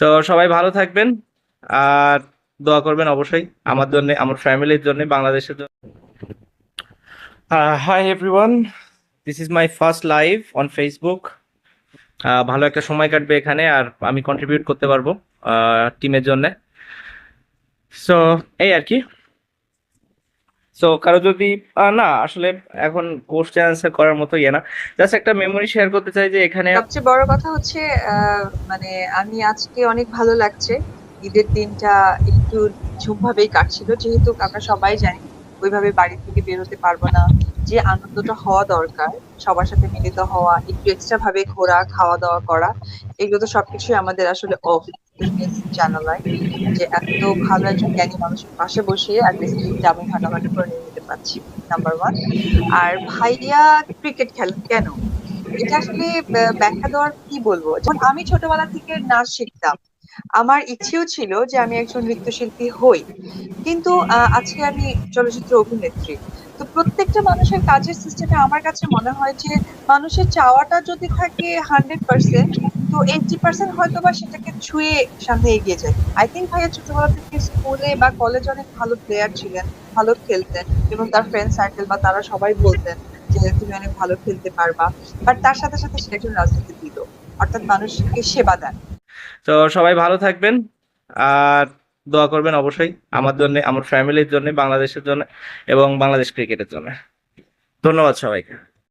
তো সবাই ভালো থাকবেন, আর দোয়া করবেন অবশ্যই আমার জন্য, আমার ফ্যামিলির জন্য, বাংলাদেশের জন্য। Hi everyone this is my first live on Facebook ভালো একটা সময় কাটবে এখানে, আর আমি কন্ট্রিবিউট করতে পারব টিমের জন্য। সো এই আর কি। সো কারও যদি না, আসলে এখন কোশ্চেন আনসার করার মতো ইয়ে না। জাস্ট একটা মেমোরি শেয়ার করতে চাই যে এখানে সবচেয়ে বড় কথা হচ্ছে মানে আমি আজকে অনেক ভালো লাগছে। ঈদের দিনটা একটু ঝুমভাবেই কাটছিল, যেহেতু আমরা সবাই জানি ওইভাবে বাড়ি থেকে বের হতে পারব না। যে আনন্দটা হওয়া দরকার, সবার সাথে মিলিত হওয়া, একটু এক্সট্রা ভাবে ঘোরা, খাওয়া দাওয়া করা, এগুলো তো সবকিছুই আমাদের আসলে অফ জানালায় যে এত ভালো একজন জ্ঞানী মানুষের পাশে বসে আর রেসিপিটা আমি ভাগাভাগি করে নিয়ে নিতে পারছি নাম্বার ওয়ান আর ভাইয়া ক্রিকেট খেলেন কেন? এটা আসলে ব্যাখ্যা দেওয়ার কি বলব? যখন আমি ছোটবেলা থেকে নাচ শিখতাম। আমার ইচ্ছেও ছিল যে আমি একজন নৃত্যশিল্পী হই। কিন্তু আজকে আমি চলচ্চিত্র অভিনেত্রী। তো প্রত্যেকটা মানুষের কাজের সিস্টেমে আমার কাছে মনে হয় যে, মানুষের চাওয়াটা যদি থাকে হান্ড্রেড পার্সেন্ট তো এইটি পার্সেন্ট হয়তো বা সেটাকে ছুঁয়ে সামনে এগিয়ে যায়। আই থিঙ্ক ভাইয়া ছোটবেলা থেকে স্কুলে বা কলেজে অনেক ভালো প্লেয়ার ছিলেন, ভালো খেলতেন এবং তার ফ্রেন্ড সার্কেল বা তারা সবাই বলতেন যে, তুমি অনেক ভালো খেলতে পারবা। বাট তার সাথে সাথে সে একজন রাজনীতিবিদ অর্থাৎ মানুষকে সেবা দেন। তো সবাই ভালো থাকবেন আর দোয়া করবেন অবশ্যই আমার জন্য, আমার ফ্যামিলির জন্য, বাংলাদেশের জন্য এবং বাংলাদেশ ক্রিকেটের জন্য। ধন্যবাদ সবাইকে।